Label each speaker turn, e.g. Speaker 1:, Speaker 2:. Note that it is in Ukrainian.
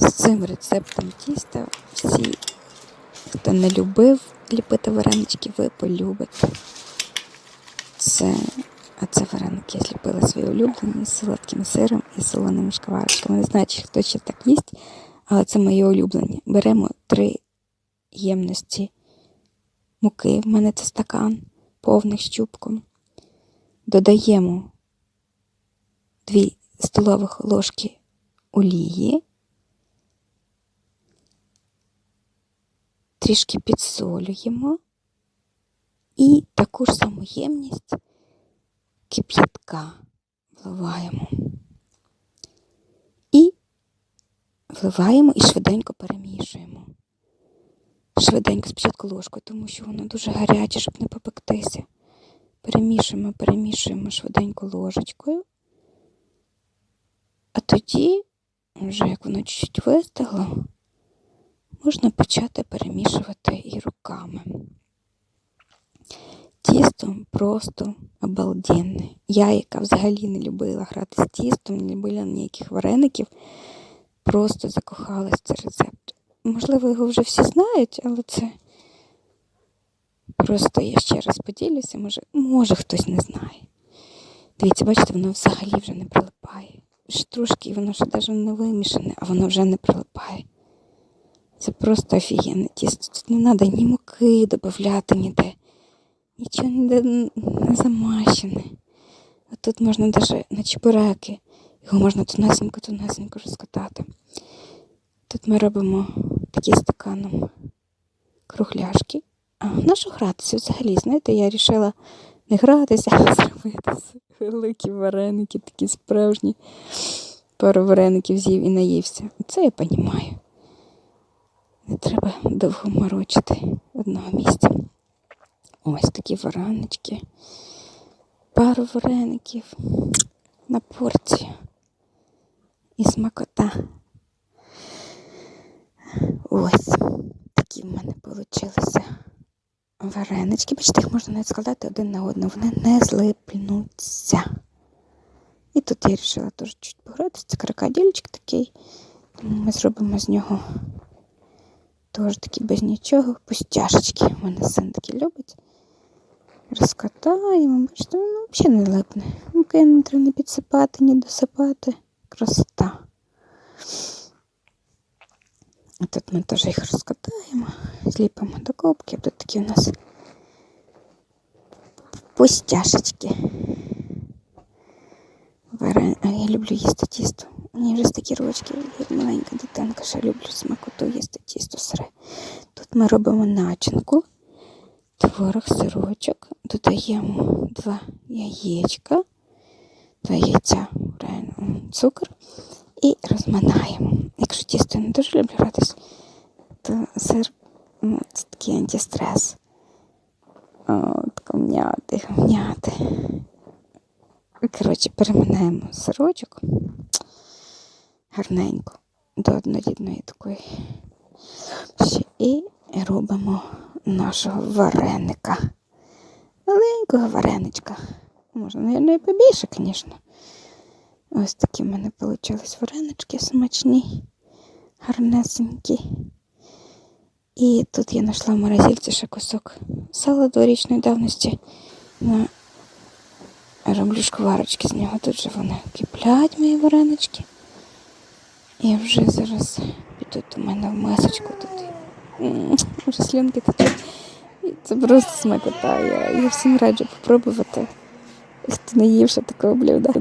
Speaker 1: з цим рецептом тіста всі, хто не любив ліпити варенички, ви полюбите. Це, а це вареники я зліпила свої улюблені з солодким сиром і солоними шкварочками. Не знаю, чи хто ще так їсть, але це мої улюблені. Беремо три ємності муки, в мене це стакан повних щупком. Додаємо 2 столових ложки олії, трішки підсолюємо і таку ж саму ємність кип'ятка вливаємо. І вливаємо і швиденько перемішуємо. Швиденько спочатку ложкою, тому що воно дуже гаряче, щоб не попектися. Перемішуємо, перемішуємо швиденько ложечкою. А тоді, вже як воно чуть-чуть вистигло, можна почати перемішувати і руками. Тісто просто обалденне. Я, яка взагалі не любила грати з тістом, не любила ніяких вареників, просто закохалась в цей рецепт. Можливо, його вже всі знають, але це просто я ще раз поділюся, може, може хтось не знає. Дивіться, бачите, воно взагалі вже не прилипає. Трошки воно ще навіть не вимішане, а воно вже не прилипає. Це просто офігенне тісто. Тут не треба ні муки додати ніде. Нічого ніде не замащене. А тут можна навіть на чебуреки. Його можна тонесенько-тонесенько розкатати. Тут ми робимо такі стаканом кругляшки. А на що гратися взагалі? Знаєте, я вирішила не гратися, а зробити великі вареники, такі справжні. Пару вареників з'їв і наївся. Це я розумію. Не треба довго морочити одного місця. Ось такі варенички. Пару вареників на порцію. І смакота. Ось такі в мене вийшли варенички. Бачите, їх можна навіть складати один на одного, вони не злипнуться. І тут я вирішила теж чуть погратися. Це крокодильчик такий. Тому ми зробимо з нього теж такі без нічого. Пустяшечки. У мене син такі любить. Розкатаємо, бачите, ну взагалі не липне. Муки не треба не підсипати, ні досипати. Красота. А тут ми теж їх розкатаємо, зліпимо до копки. Тут такі у нас пустяшечки. А я люблю їсти тісто. Мені вже такі ручки, як маленька дитинка, ще люблю смакоту їсти тісто сире. Тут ми робимо начинку, творог, сирочок, додаємо два яєчка, два яйця, цукор і розминаємо. Якщо тісто не дуже люблю гратись, то сир ну, це такий антистрес. От, камняти, камняти. Коротше, переминаємо сирочок гарненько до однорідної такої. І робимо нашого вареника. Маленького вареничка. Можна, мабуть, і побільше, звісно. Ось такі в мене вийшли варенички смачні, гарнесенькі. І тут я знайшла в морозильці ще кусок сала дворічної давності. На... Роблю шкварочки з нього. Тут же вони киплять мої варенички. І вже зараз підуть у мене в масочку тут. Вже слюнки течуть. Це просто смакота. Я, я всім раджу попробувати. Хто не їв ще такого блюда.